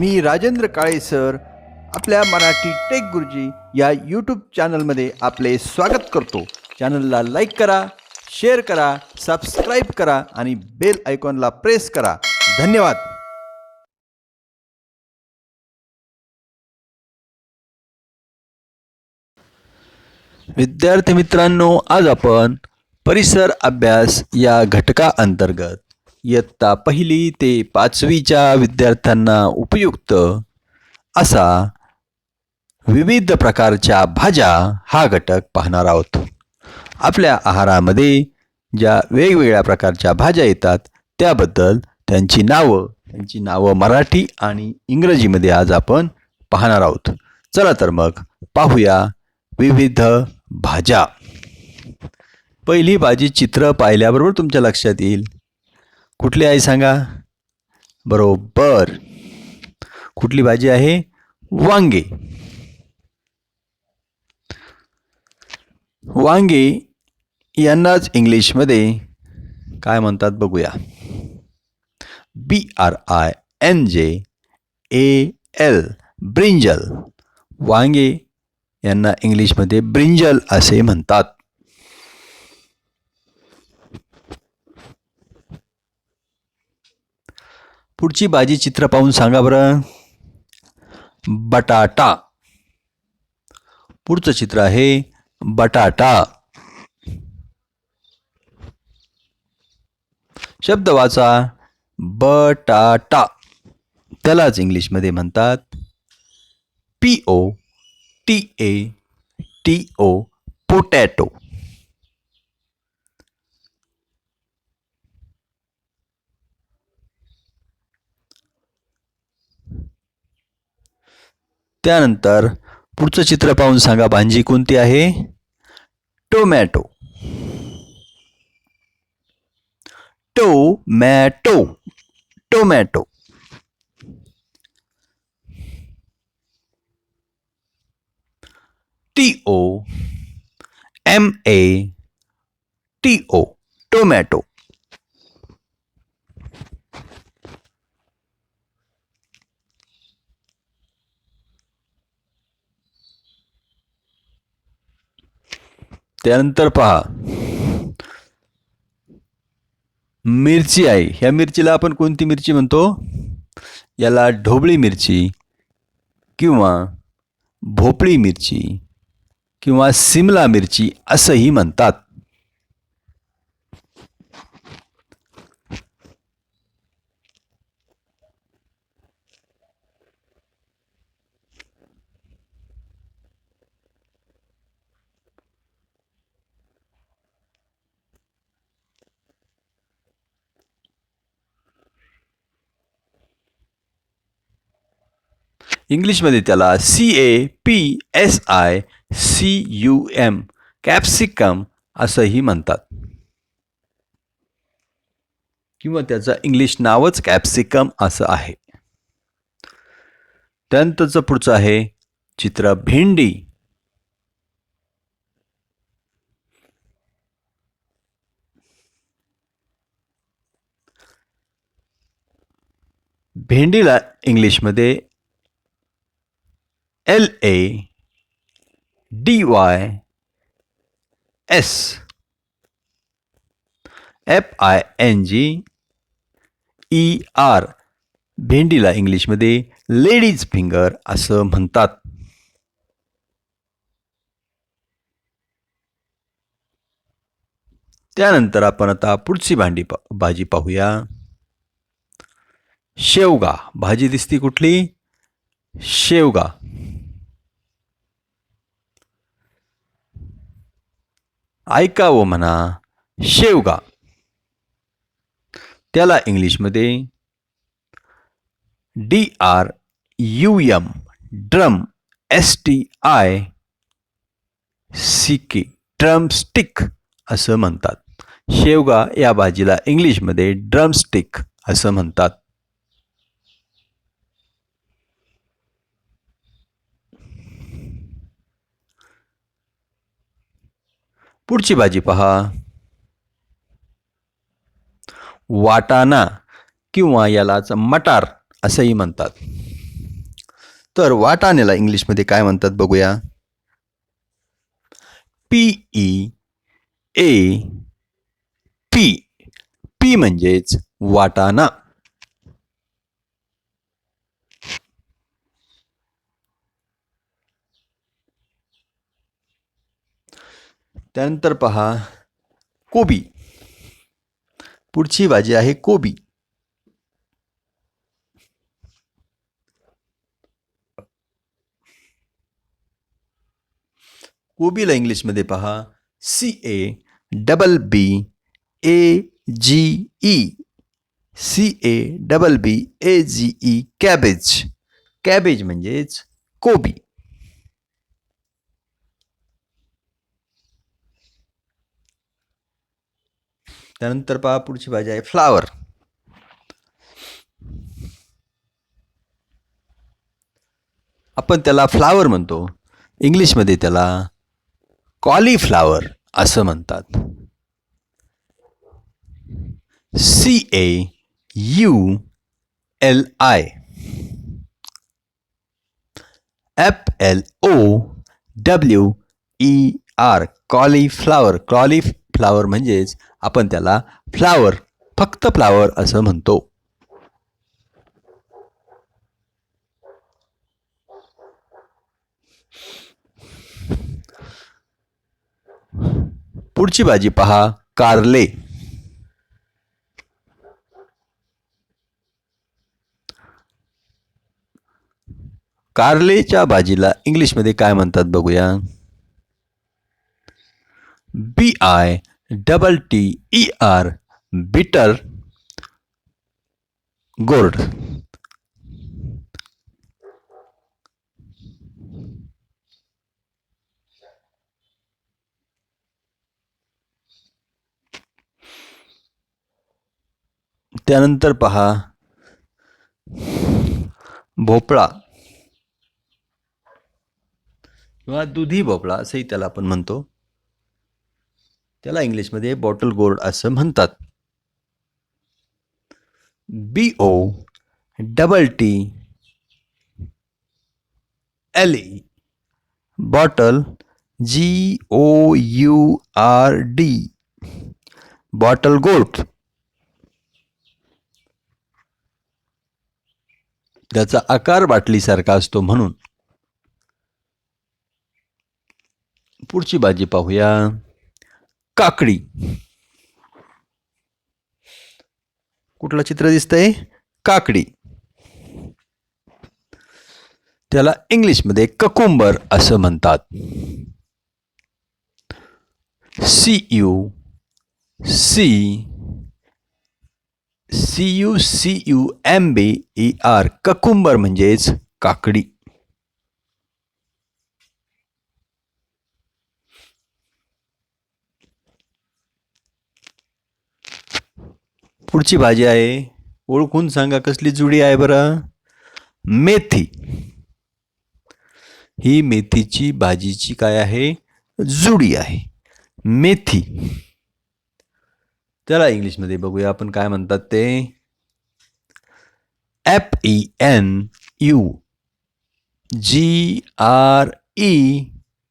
मी Rajendra Kale sir. आपल्या Marathi take गुरुजी या यूट्यूब चॅनलमध्ये आपले स्वागत करतो. चॅनलला लाईक करा शेअर करा सबस्क्राईब करा आणि बेल आयकॉनला प्रेस करा. धन्यवाद. विद्यार्थी मित्रांनो आज आपण परिसर अभ्यास या घटका अंतर्गत इयत्ता पहिली ते पाचवीच्या विद्यार्थ्यांना उपयुक्त असा विविध प्रकारच्या भाज्या हा घटक पाहणार आहोत. आपल्या आहारामध्ये ज्या वेगवेगळ्या प्रकारच्या भाज्या येतात त्याबद्दल त्यांची नावं त्यांची नावं मराठी आणि इंग्रजीमध्ये आज आपण पाहणार आहोत. चला तर मग पाहूया विविध भाज्या. पहिली भाजी चित्र पाहिल्याबरोबर तुमच्या लक्षात येईल. कुठली आहे सांगा? बरोबर. कुठली भाजी आहे? वांगे. वांगे यांनाच इंग्लिशमध्ये काय म्हणतात बघूया. बी आर आय एन जे ए एल ब्रिंजल वांगे यांना इंग्लिशमध्ये ब्रिंजल असे म्हणतात. पुढची भाजी चित्र पाहून सांगा बरं. बटाटा. पुढचं चित्र आहे बटाटा. शब्द वाचा. बटाटा. त्यालाच इंग्लिशमध्ये म्हणतात P O T A T O potato त्यानंतर पुढचं चित्र पाहून सांगा भांजी कोणती आहे? Tomato. Tomato. Tomato. T O M A T O tomato. त्यानंतर पहा. मिरची आहे ह्या मिरचीला आपण कोणती मिरची म्हणतो? याला ढोबळी मिरची किंवा भोपळी मिरची किंवा सिमला मिरची असंही म्हणतात. इंग्लिशमध्ये त्याला C A P S I C U M capsicum असंही म्हणतात. किंवा त्याचं इंग्लिश नावच कॅप्सिकम असं आहे. त्यानंतरचं पुढचं आहे चित्र भेंडी. भेंडीला इंग्लिशमध्ये L A D Y S F I N G E R भेंडीला इंग्लिशमध्ये लेडीज फिंगर असं म्हणतात. त्यानंतर आपण आता पुढची भांडी पा भाजी पाहूया. शेवगा. भाजी दिसती कुठली? शेवगा. ऐकावं म्हणा शेवगा. त्याला इंग्लिशमध्ये D R U M drum S T I C K drum stick असं म्हणतात. शेवगा या भाजीला इंग्लिशमध्ये ड्रम स्टिक असं म्हणतात. पुढची भाजी पहा. वाटाणा किंवा यालाच मटार असंही म्हणतात. तर वाटाण्याला इंग्लिशमध्ये काय म्हणतात बघूया. P E A P P म्हणजेच वाटाणा. त्यानंतर पहा, कोबी. पुढची भाजी आहे कोबी. कोबीला इंग्लिशमध्ये पहा C A double B A G E C A double B A G E cabbage cabbage म्हणजेच कोबी. त्यानंतर पहा पुढची भाजी आहे फ्लावर. आपण त्याला फ्लावर म्हणतो. इंग्लिशमध्ये त्याला कॉलीफ्लावर असं म्हणतात. C A U L I F L O W E R cauliflower cauliflower म्हणजेच आपण त्याला फ्लावर फक्त फ्लावर असं म्हणतो. पुढची भाजी पहा कारले. कारलेच्या भाजीला इंग्लिशमध्ये काय म्हणतात बघूया? B I double T E R bitter gourd त्यानंतर पहा भोपळा. किंवा दुधी भोपळा असंही त्याला आपण म्हणतो. त्याला इंग्लिशमध्ये बॉटल गोर्ड असं म्हणतात. B O double T L E bottle G O U R D bottle gold. त्याचा आकार बाटलीसारखा असतो म्हणून. पुढची भाजी पाहूया. काकडी. कुठलं चित्र दिसतंय? काकडी. त्याला इंग्लिशमध्ये ककुंबर असं म्हणतात. C U C C U C U M B E R. Cucumber म्हणजेच काकडी. पुढची भाजी आहे. ओळखून सांगा कसली जुडी आहे बरं? मेथी. ही मेथीची भाजीची काय आहे? जुडी आहे. मेथी. त्याला इंग्लिशमध्ये बघूया आपण काय म्हणतात ते. F E N U G R E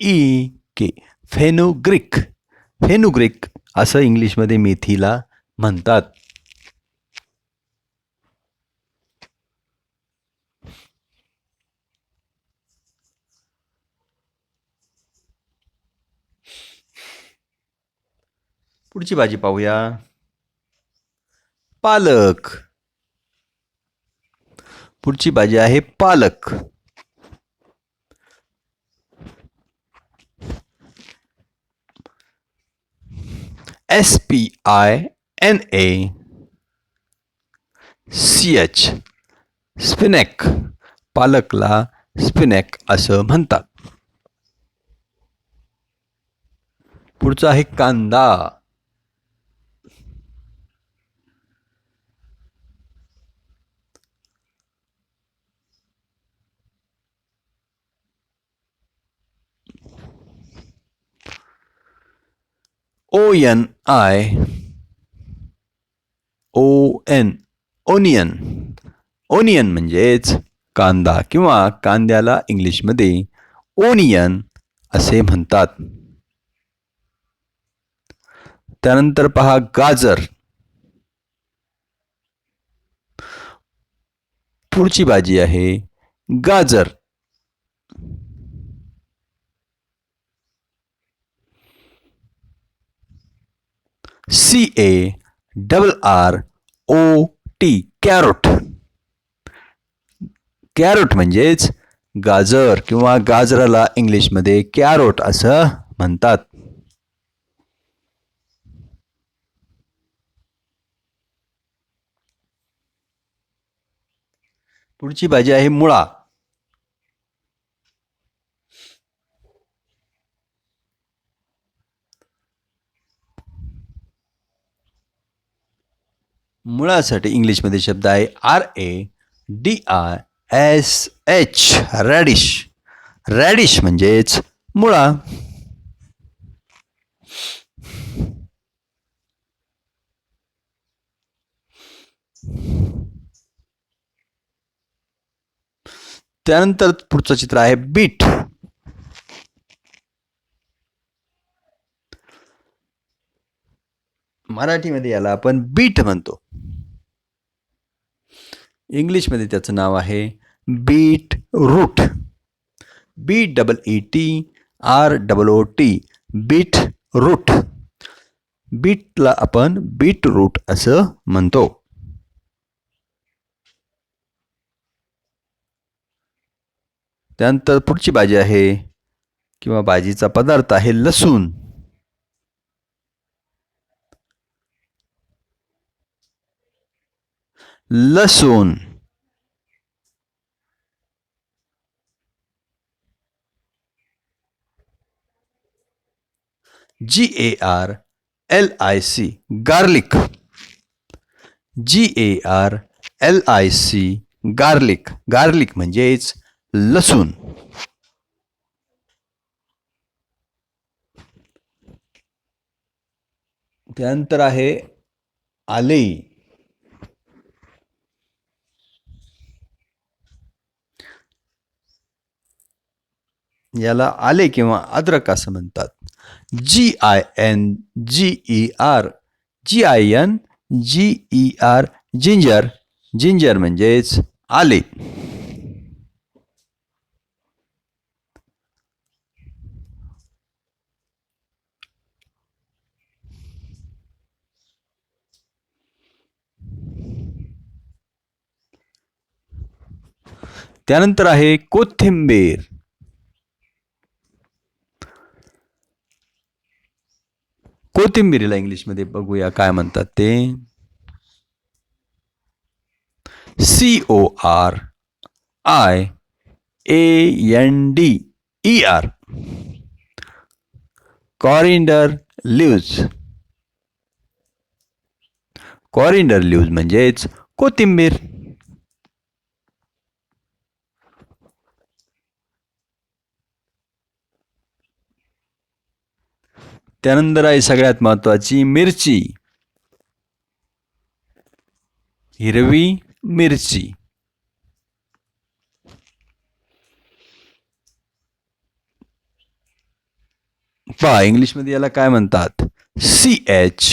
E K fenugreek fenugreek असं इंग्लिशमध्ये मेथीला म्हणतात. पुढची भाजी पाहूया. पालक. पुढची भाजी आहे पालक. S P I N A C H spinach पालकला spinach असं म्हणतात. पुढचा आहे कांदा. ओ I I O N onion onion म्हणजेच कांदा किंवा कांद्याला इंग्लिशमध्ये ओनियन असे म्हणतात. त्यानंतर पहा गाजर. पुढची भाजी आहे गाजर. C A double R O T carrot. Carrot म्हणजेच गाजर किंवा गाजराला इंग्लिशमध्ये कॅरोट असं म्हणतात. पुढची भाजी आहे मुळा. मुळासाठी इंग्लिशमध्ये शब्द आहे R A D R S H radish. Radish म्हणजेच मुळा. त्यानंतर पुढचं चित्र आहे बीट. मराठीमध्ये याला आपण बीट म्हणतो. इंग्लिशमध्ये त्याचं नाव आहे beet root B double E T R double O T beet root बीटला आपण बीट रूट असं म्हणतो. त्यानंतर पुढची भाजी आहे किंवा भाजीचा पदार्थ आहे लसूण. लसूण G A R L I C garlic G A R L I C garlic garlic म्हणजेच लसूण। त्यानंतर आहे आले। याला आले किंवा अद्रक असं म्हणतात. G I N G E R G I N G E R ginger ginger म्हणजेच आले. त्यानंतर आहे कोथिंबीर. कोथिंबीरीला इंग्लिशमध्ये बघूया काय म्हणतात ते. C O R I A N D E R coriander leaves coriander leaves म्हणजेच कोथिंबीर. त्यानंतर आहे सगळ्यात महत्त्वाची मिरची. हिरवी मिरची. पहा इंग्लिशमध्ये याला काय म्हणतात? C H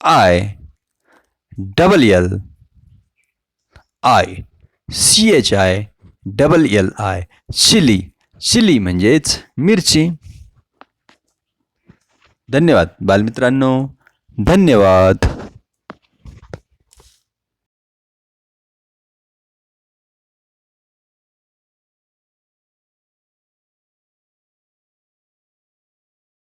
I double L I C H I double L I chilli chilli म्हणजेच मिरची. धन्यवाद बालमित्रांनो. धन्यवाद.